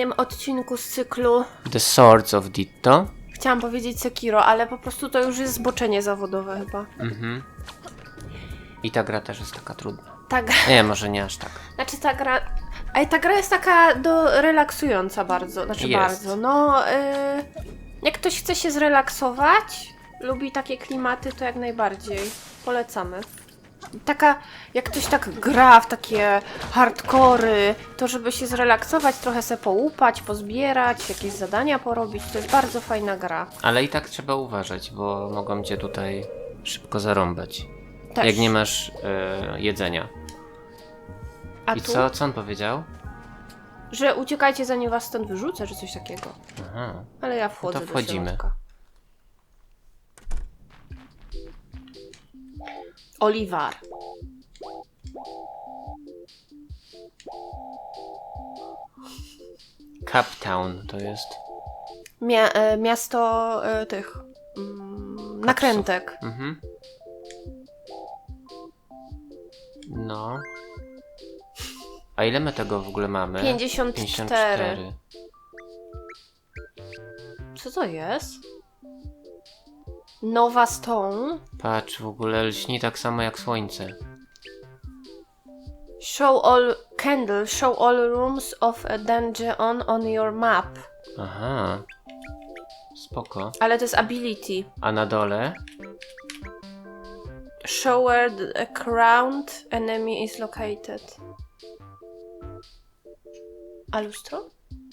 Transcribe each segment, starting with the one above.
Kolejnym odcinku z cyklu. The Swords of Ditto. Chciałam powiedzieć Sekiro, ale po prostu to już jest zboczenie zawodowe chyba. Mhm. I ta gra też jest taka trudna. Ta gra, Nie, może nie aż tak. znaczy ta gra. Ej, ta gra jest taka do relaksująca bardzo. Znaczy Jest. bardzo. No, y, jak ktoś chce się zrelaksować, lubi takie klimaty, to jak najbardziej. Polecamy. Taka, jak ktoś tak gra w takie hardkory, to żeby się zrelaksować, trochę se połupać, pozbierać, jakieś zadania porobić, to jest bardzo fajna gra. Ale i tak trzeba uważać, bo mogą cię tutaj szybko zarąbać. Też. Jak nie masz e, jedzenia. A I tu? co, co on powiedział? Że uciekajcie zanim was stąd wyrzucę, czy coś takiego. Aha. Ale ja wchodzę No to do wchodzimy. środka. Oliwar. Captown to jest. Mia e, miasto e, tych mm, nakrętek. Mhm. No. A ile my tego w ogóle mamy? 54. Co to jest? Nowa Stone. Patrz, w ogóle lśni tak samo jak słońce. Show all candle. Show all rooms of a dungeon on your map. Aha. Spoko. Ale to jest ability. A na dole? Show where the crowned enemy is located. A lustro?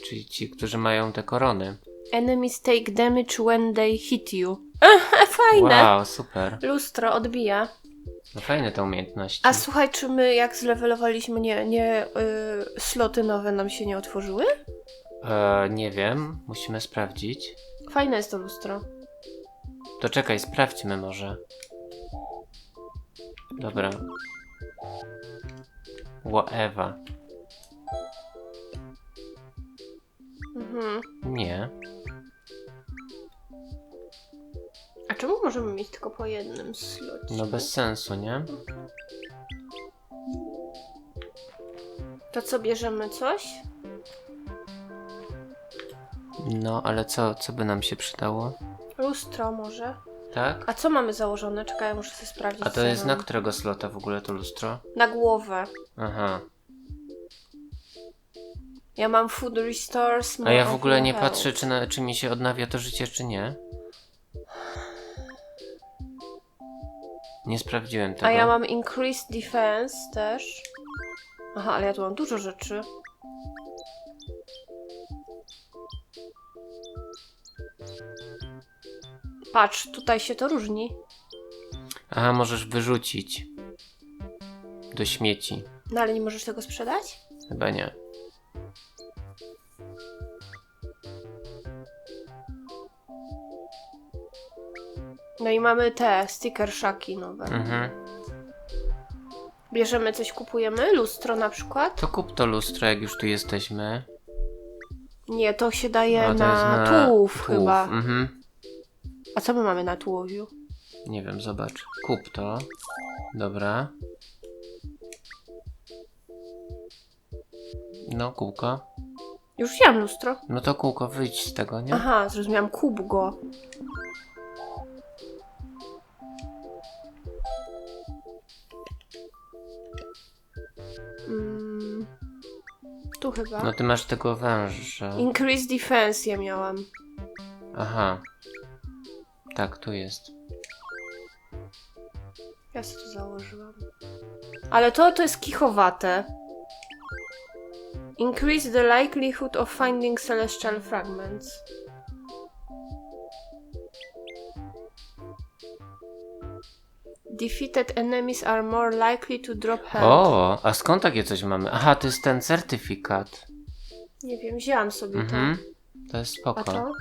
Czyli ci, którzy mają te korony. Enemies take damage when they hit you. Fajne! Wow, super. Lustro odbija. No fajne te umiejętności. A słuchaj, czy my jak zlewelowaliśmy, nie, nie y, sloty nowe nam się nie otworzyły? E, nie wiem, musimy sprawdzić. Fajne jest to lustro. To czekaj, sprawdźmy może. Dobra. Ewa. Mhm. Nie. Możemy mieć tylko po jednym slocie? No bez sensu, nie? To co, bierzemy coś? No, ale co, co by nam się przydało? Lustro może. Tak? A co mamy założone? Czekaj, muszę sobie sprawdzić. A to co jest na mam. którego slota w ogóle to lustro? Na głowę. Aha. Ja mam food restores. A ja w ogóle nie patrzę, czy, na, czy mi się odnawia to życie, czy nie. Nie sprawdziłem tego. A ja mam increased defense też. Aha, ale ja tu mam dużo rzeczy. Patrz, tutaj się to różni. Aha, możesz wyrzucić. Do śmieci. No ale nie możesz tego sprzedać? Chyba nie. No i mamy te sticker shaki nowe. Mhm. Bierzemy coś, kupujemy? Lustro na przykład? To kup to lustro, jak już tu jesteśmy. Nie, to się daje A, to na, tułów, chyba. Mhm. A co my mamy na tułowiu? Nie wiem, zobacz. Kup to. Dobra. No, kółko. Już wziąłem lustro. No to kółko, wyjdź z tego, nie? Aha, zrozumiałam, kup go. Tu chyba. No ty masz tego węża. Increase defense ja miałam. Aha. Tak, tu jest. Ja sobie to założyłam. Ale to, to jest kichowate. Increase the likelihood of finding celestial fragments. Defeated enemies are more likely to drop health. O, a skąd takie coś mamy? Aha, to jest ten certyfikat. Nie wiem, wzięłam sobie Mhm. To jest to. A spoko. to?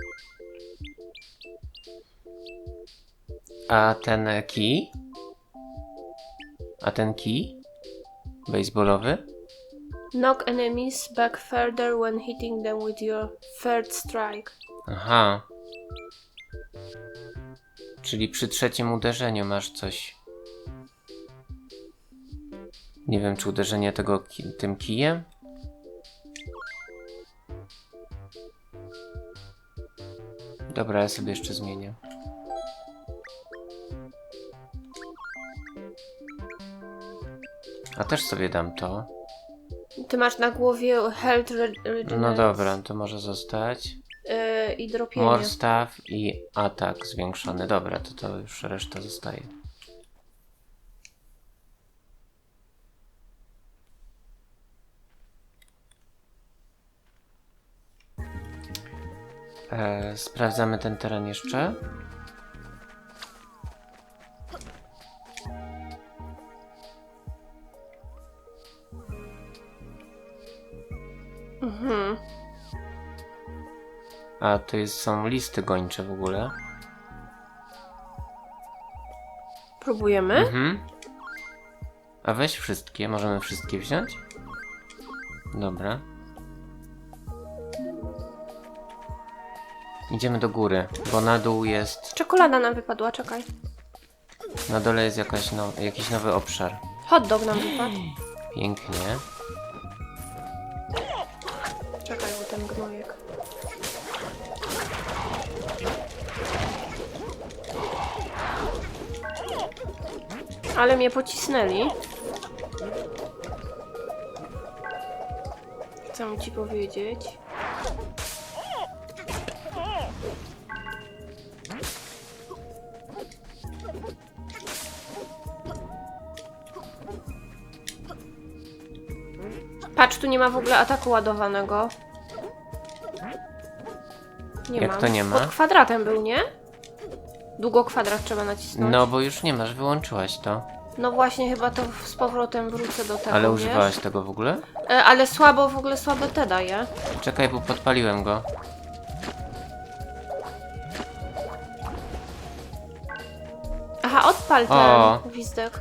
A ten e, kij? A ten kij? Baseballowy? Knock enemies back further when hitting them with your third strike. Aha. Czyli przy trzecim uderzeniu masz coś. Nie wiem, czy uderzenie tego ki tym kijem. Dobra, ja sobie jeszcze zmienię. A też sobie dam to. Ty masz na głowie Health No dobra, to może zostać. Yy, I dropienie. More staff i atak zwiększony. Dobra, to to już reszta zostaje. E, sprawdzamy ten teren jeszcze. Mhm. A to jest, są listy gończe w ogóle. Próbujemy? Mhm. A weź wszystkie, możemy wszystkie wziąć? Dobra. Idziemy do góry, bo na dół jest. Czekolada nam wypadła, czekaj. Na dole jest jakaś no, jakiś nowy obszar. Hot dog nam wypadł. Pięknie. Czekaj, bo ten gnojek. Ale mnie pocisnęli. Chcę ci powiedzieć. Patrz, tu nie ma w ogóle ataku ładowanego. Nie Jak ma. to nie ma? Pod kwadratem był, nie? Długo kwadrat trzeba nacisnąć. No bo już nie masz, wyłączyłaś to. No właśnie, chyba to z powrotem wrócę do tego. Ale wiesz? używałaś tego w ogóle? E, ale słabo, w ogóle słabe te daje. Czekaj, bo podpaliłem go. Aha, odpal ten O. gwizdek.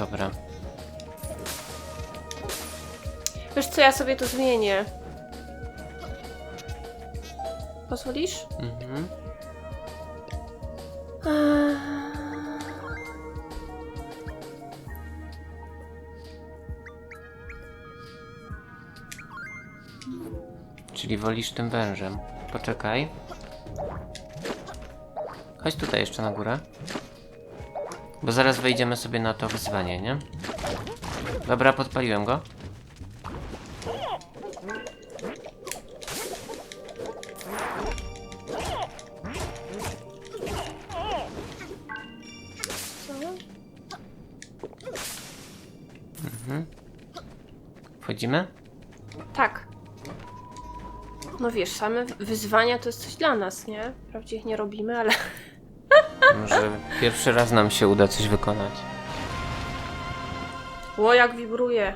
Dobra. Wiesz co, ja sobie to zmienię. Pozwolisz? Mhm. Czyli wolisz tym wężem. Poczekaj. Chodź tutaj jeszcze na górę. Bo zaraz wejdziemy sobie na to wyzwanie, nie? Dobra, podpaliłem go. Wchodzimy? Tak. No wiesz, same wyzwania to jest coś dla nas, nie? Wprawdzie ich nie robimy, ale... Może pierwszy raz nam się uda coś wykonać. Ło, jak wibruje.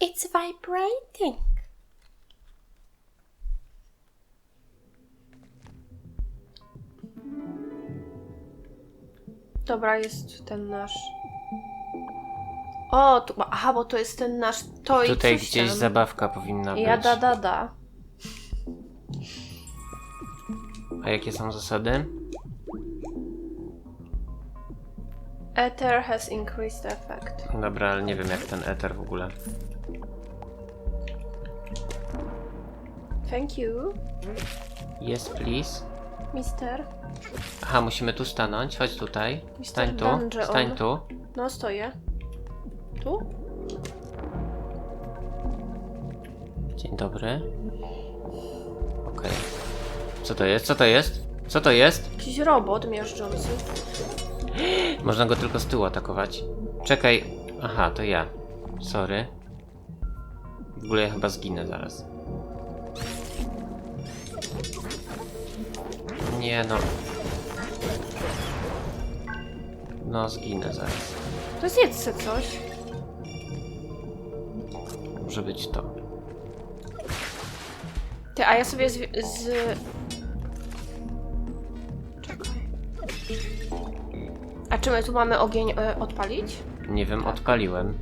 It's vibrating. Dobra, jest ten nasz. O, tu, aha, bo to jest ten nasz. To i Tutaj coś gdzieś tam. zabawka powinna być. Ja da da da. A jakie są zasady? Ether has increased effect. Dobra, ale nie wiem jak ten eter w ogóle. Thank you, Yes, please. mister. Aha, musimy tu stanąć. Chodź tutaj. Stań tu. Dungeon. Stań tu. No, stoję. Tu? Dzień dobry. Okej. Co to jest? Co to jest? Co to jest? Jakiś robot miażdżący. Można go tylko z tyłu atakować. Czekaj. Aha, to ja. Sorry. W ogóle ja chyba zginę zaraz. Nie no. No, zginę zaraz. To zjedz se coś. Może być to. Ty, a ja sobie z... z... Czekaj. A czy my tu mamy ogień e, odpalić? Nie wiem, odpaliłem.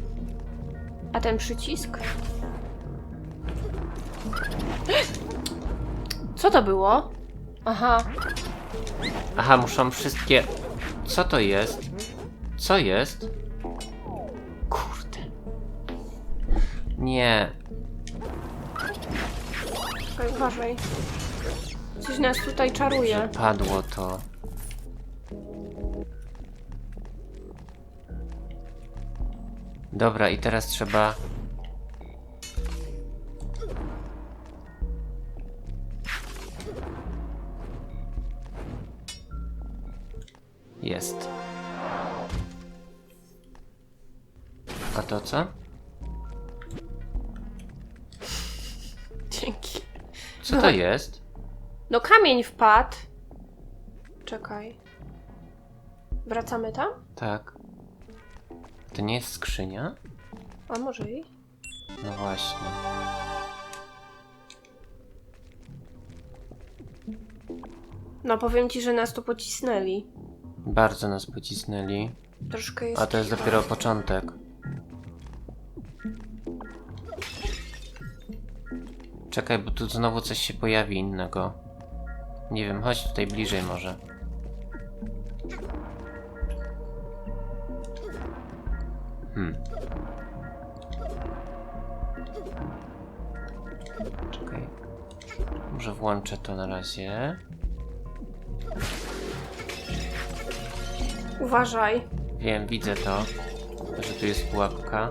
A ten przycisk? Co to było? Aha, Aha, muszą wszystkie. Co to jest? Co jest? Nie. Czekaj, uważaj. Coś nas tutaj czaruje. Padło to. Dobra, i teraz trzeba. Jest. A to co? Co to jest? No kamień wpadł. Czekaj. Wracamy tam? Tak. To nie jest skrzynia? A może i? No właśnie. No powiem ci, że nas tu pocisnęli. Bardzo nas pocisnęli. Troszkę jest. A to jest dopiero początek. Czekaj, bo tu znowu coś się pojawi innego. Nie wiem, chodź tutaj bliżej może. Hmm. Czekaj. Może włączę to na razie. Uważaj. Wiem, widzę to, że tu jest pułapka.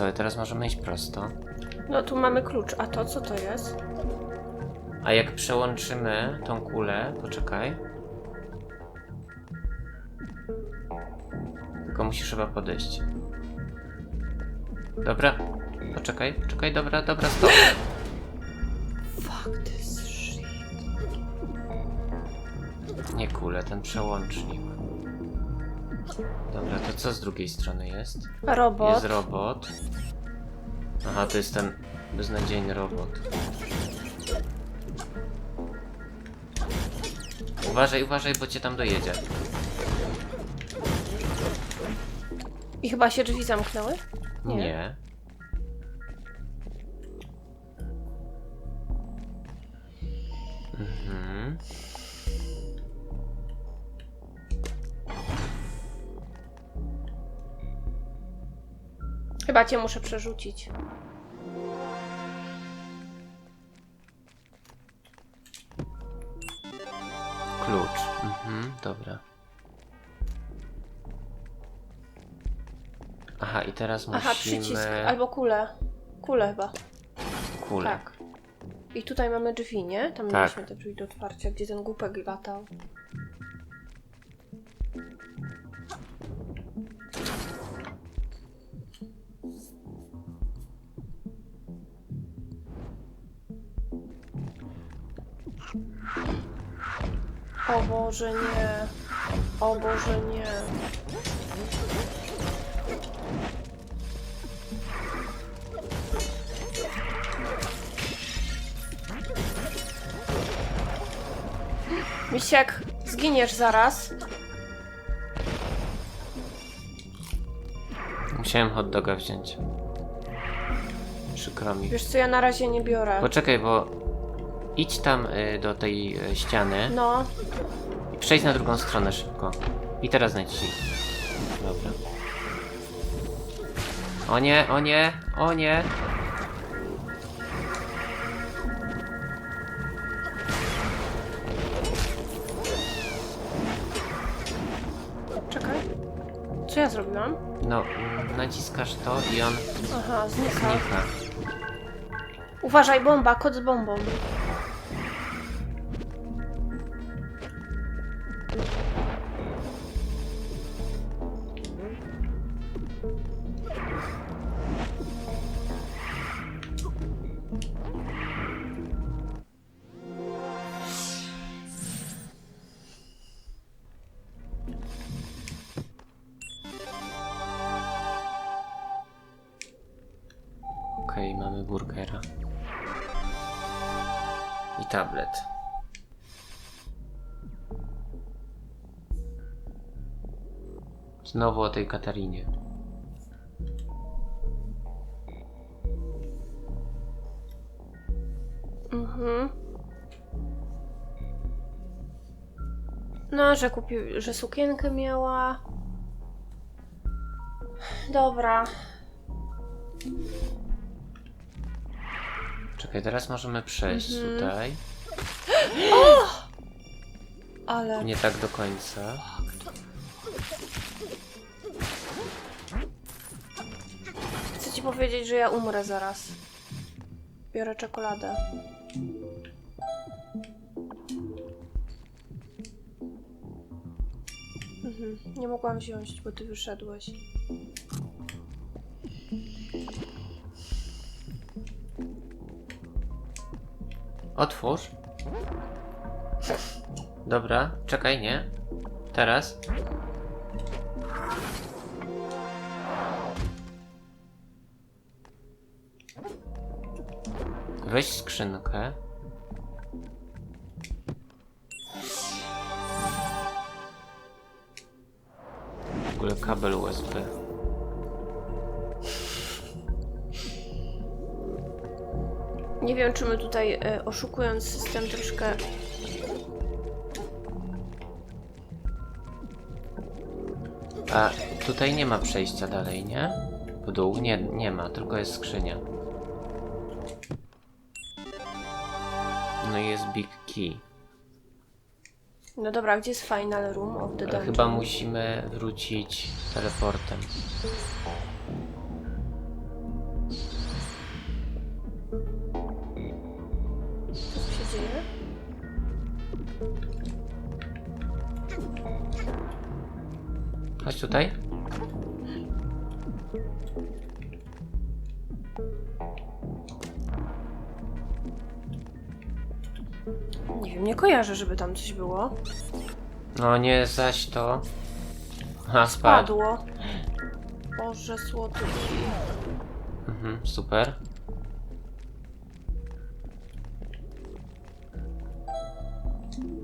Co? Teraz możemy iść prosto. No tu mamy klucz. A to co to jest? A jak przełączymy tą kulę, poczekaj. Tylko musisz chyba podejść. Dobra, poczekaj, poczekaj, dobra, dobra, stop. Fuck this shit. Nie kulę, ten przełącznik. Dobra, to co z drugiej strony jest? Robot. Jest robot. Aha, to jest ten beznadziejny robot. Uważaj, uważaj, bo cię tam dojedzie. I chyba się drzwi zamknęły? Nie. Nie. Chyba cię muszę przerzucić. Klucz. Mhm, dobra. Aha, i teraz musimy... Aha, przycisk. Albo kulę. Kulę chyba. kulę. Tak. I tutaj mamy drzwi, nie? Tam Tak. mieliśmy te drzwi do otwarcia, gdzie ten głupek latał. O Boże, nie. O Boże, nie. Misiek, zginiesz zaraz. Musiałem hot doga wziąć. Przykro mi. Wiesz co, ja na razie nie biorę. Poczekaj, bo idź tam y, do tej y, ściany No, i przejdź na drugą stronę szybko. I teraz naciśnij. Dobra. O nie, o nie, o nie. czekaj. Co ja zrobiłam? No, mm, naciskasz to i on Aha, znika. znika. Uważaj, bomba, kot z bombą. tablet. Znowu o tej Katarinie. Mhm. No, że kupił, że sukienkę miała. Dobra, Czekaj, teraz możemy przejść Mhm. tutaj. Ale. Nie tak do końca. Chcę ci powiedzieć, że ja umrę zaraz. Biorę czekoladę. Mhm. Nie mogłam wziąć, bo ty wyszedłeś. Otwórz. Dobra, czekaj, nie. Teraz. Weź skrzynkę. W ogóle kabel USB. Nie wiem, czy my tutaj e, oszukując system troszkę. A tutaj nie ma przejścia dalej, nie? W dół? Nie, nie ma, tylko jest skrzynia. No i jest big key. No dobra, gdzie jest final room of the Ale dungeon? chyba musimy wrócić teleportem. Chodź tutaj. Nie wiem, nie kojarzę, żeby tam coś było. No nie, zaś to... Ha, spadł. Padło. Boże słodki. Mhm, super.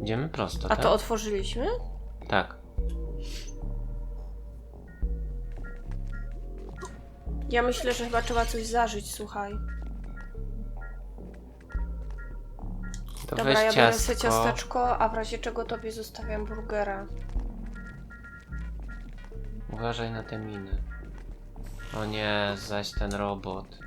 Idziemy prosto, A tak? to otworzyliśmy? Tak. Ja myślę, że chyba trzeba coś zażyć, słuchaj. To Dobra, weź ja biorę sobie ciasteczko, a w razie czego tobie zostawiam burgera. Uważaj na te miny. O nie, zaś ten robot.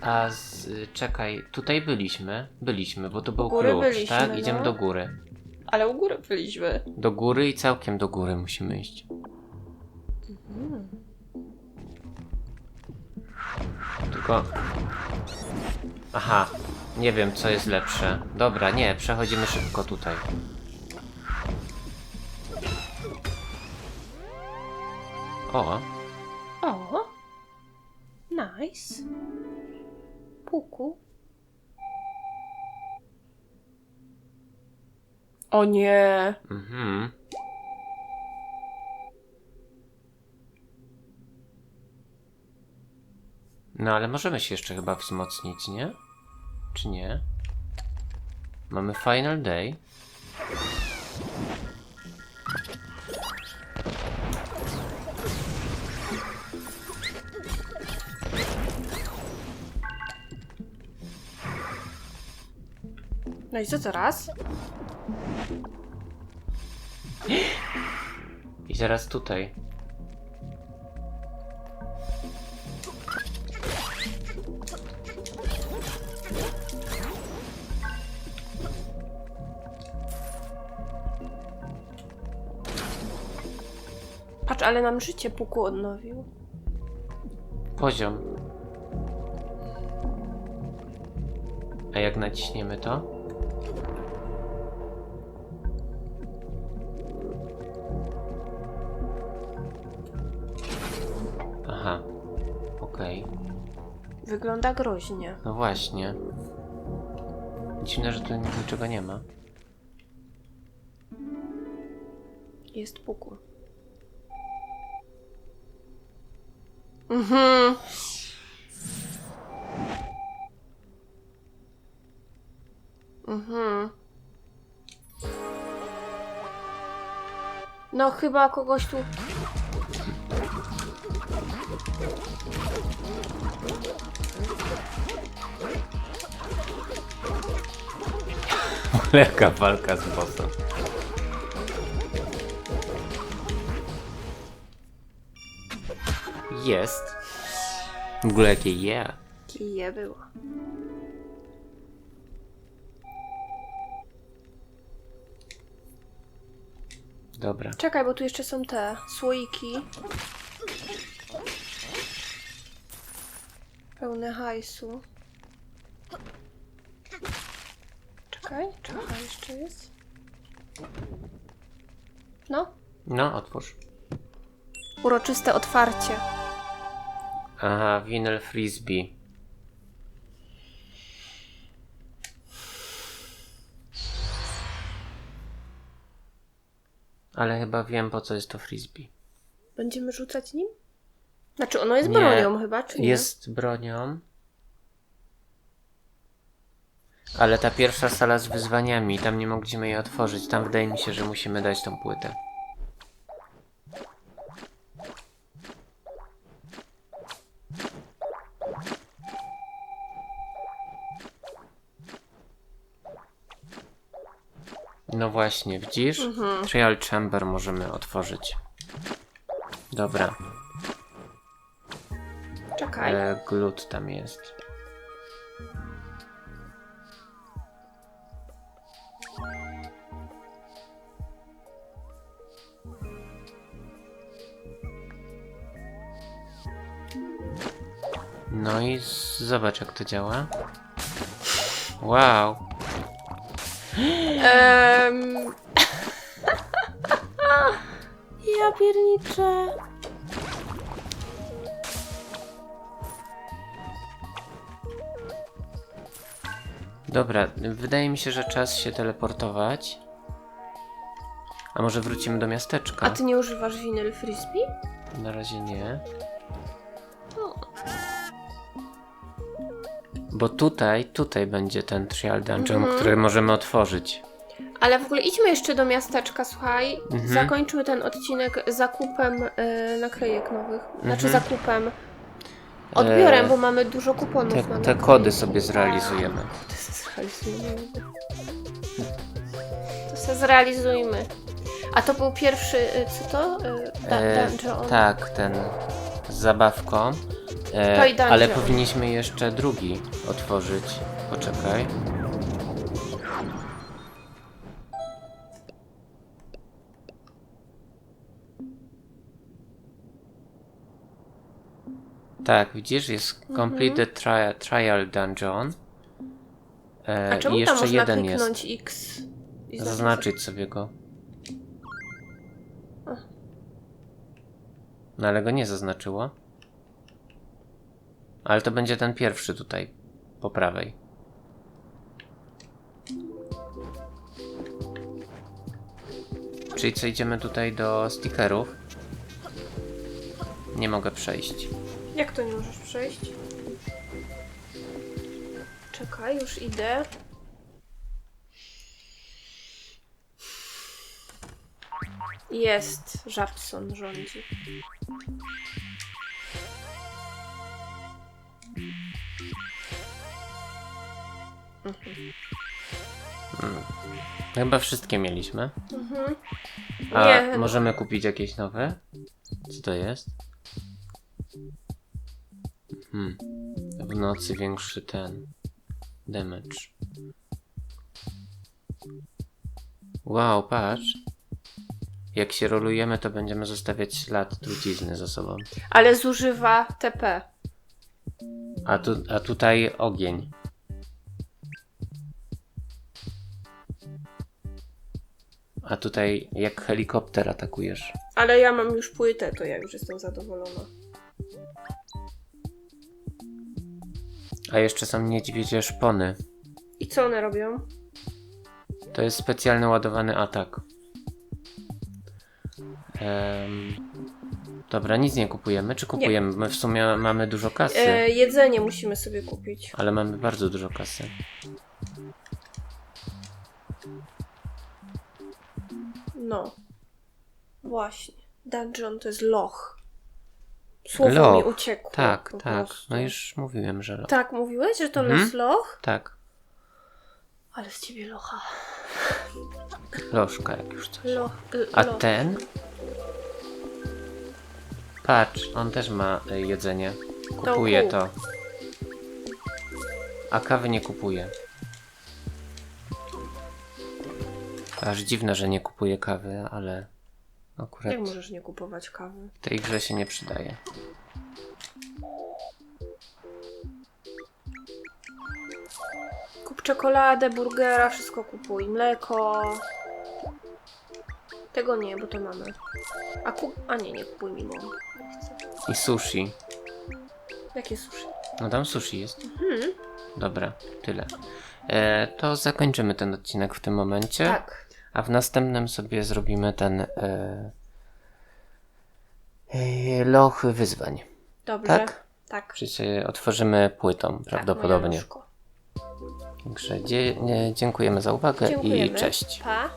A z, czekaj, tutaj byliśmy. Byliśmy, bo to był góry klucz, byliśmy, tak? Idziemy no. do góry. Ale u góry byliśmy. Do góry i całkiem do góry musimy iść. Tylko. Aha, nie wiem co jest lepsze. Dobra, nie, przechodzimy szybko tutaj. O, O! Nice. Puku. O nie! mhm. No ale możemy się jeszcze chyba wzmocnić, nie? Czy nie? Mamy final day. No i co teraz? I zaraz tutaj. Patrz, ale nam życie puku odnowił. Poziom. A jak naciśniemy to? Okej. Wygląda groźnie. No właśnie. Dziwne, że tu niczego nie ma. Jest puku. Mhm. Mhm. No chyba kogoś tu... Lekka walka z bossem. Jest. W ogóle jakie je. Kije było. Dobra. Czekaj, bo tu jeszcze są te słoiki. Pełne hajsu. Czekaj, czekaj, jeszcze jest. No, No, otwórz. uroczyste otwarcie. Aha, winyl frisbee. Ale chyba wiem po co jest to frisbee. Będziemy rzucać nim? Znaczy, ono jest Nie. bronią chyba, czy nie? Jest bronią. Ale ta pierwsza sala z wyzwaniami, tam nie mogliśmy jej otworzyć. Tam wydaje mi się, że musimy dać tą płytę. No właśnie, widzisz? Mhm. Trial Chamber możemy otworzyć. Dobra, Czekaj. e, glut tam jest. No i zobacz jak to działa. Wow. Em... ja pierniczę. Dobra, wydaje mi się, że czas się teleportować. A może wrócimy do miasteczka? A ty nie używasz winyl frisbee? Na razie nie. Bo tutaj, tutaj będzie ten trial dungeon, Mhm. który możemy otworzyć. Ale w ogóle idźmy jeszcze do miasteczka, słuchaj. Mhm. Zakończmy ten odcinek zakupem y, naklejek nowych. Znaczy Mhm. zakupem. Odbiorem, E, bo mamy dużo kuponów Te, na te kody sobie zrealizujemy. To se zrealizujmy. To se zrealizujmy. A to był pierwszy, y, co to? Y, da, E, tak, ten z zabawką. E, dungeon. ale powinniśmy jeszcze drugi otworzyć. Poczekaj. Tak, widzisz, jest Complete the tri trial dungeon. E, Mhm. A czemu I tam jeszcze można jeden jest. kliknąć X? i zaznaczyć? Zaznaczyć sobie go. No ale go nie zaznaczyło. Ale to będzie ten pierwszy tutaj, po prawej. Czyli co, idziemy tutaj do stickerów? Nie mogę przejść. Jak to nie możesz przejść? Czekaj, już idę. Jest, Żabson rządzi. Chyba wszystkie mieliśmy. Mhm. A Nie. możemy kupić jakieś nowe? Co to jest? Hmm. W nocy większy ten. Damage. Wow, patrz. Jak się rolujemy, to będziemy zostawiać ślad trucizny za sobą. Ale zużywa TP. A, tu, a tutaj ogień. A tutaj jak helikopter atakujesz. Ale ja mam już płytę, to ja już jestem zadowolona. A jeszcze są niedźwiedzie szpony. I co one robią? To jest specjalny ładowany atak. Em, dobra, nic nie kupujemy. Czy kupujemy? My w sumie mamy dużo kasy, E, jedzenie musimy sobie kupić. ale mamy bardzo dużo kasy. Właśnie. Dungeon to jest loch. Słowo Loch. mi uciekło. Tak, tak. prostu. No już mówiłem, że lo. Tak, mówiłeś, że to Mhm. jest loch? Tak. Ale z ciebie locha. Lożka jak już coś. Loch. A loch. ten? Patrz, on też ma y, jedzenie. Kupuje kup. to. A kawy nie kupuje. Aż dziwne, że nie kupuje kawy, ale akurat Jak możesz nie kupować kawy? w tej grze się nie przydaje. Kup czekoladę, burgera, wszystko kupuj. Mleko. Tego nie, bo to mamy. A kup... A nie, nie kupuj mi mamo. Nie chcę. I sushi. Jakie sushi? No tam sushi jest. Hmm, Dobra, tyle. E, to zakończymy ten odcinek w tym momencie. tak. A w następnym sobie zrobimy ten e, loch wyzwań. Dobrze. Tak? Tak. Czyli sobie otworzymy płytą Tak, prawdopodobnie. Także dzie- dziękujemy za uwagę Dziękujemy. i cześć. Pa.